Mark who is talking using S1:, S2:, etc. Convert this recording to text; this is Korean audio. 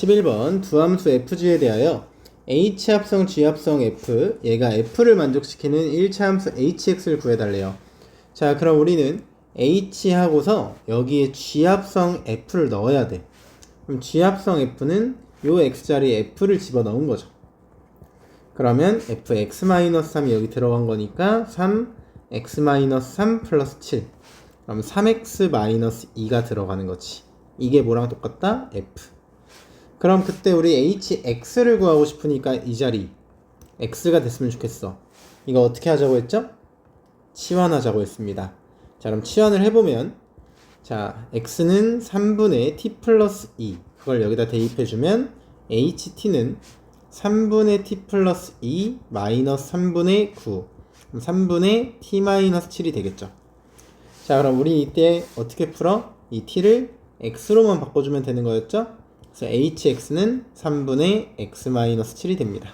S1: 11번 두 함수 fg에 대하여 h 합성 g 합성 f 얘가 f를 만족시키는 1차 함수 hx를 구해달래요. 자 그럼 우리는 h 하고서 여기에 g 합성 f를 넣어야 돼. 그럼 g 합성 f는 요 x 자리에 f를 집어넣은 거죠. 그러면 fx-3이 여기 들어간 거니까 3x-3 플러스 7 그럼 3x-2가 들어가는 거지. 이게 뭐랑 똑같다? f 그럼 그때 우리 hx를 구하고 싶으니까 이 자리 x가 됐으면 좋겠어. 이거 어떻게 하자고 했죠? 치환하자고 했습니다. 자 그럼 치환을 해보면 자 x는 3분의 t 플러스 2 그걸 여기다 대입해주면 ht는 3분의 t 플러스 2 마이너스 3분의 9 그럼 3분의 t 마이너스 7이 되겠죠. 자 그럼 우리 이때 어떻게 풀어? 이 t를 x로만 바꿔주면 되는 거였죠? 그래서 hx는 3분의 x 마이너스 7이 됩니다.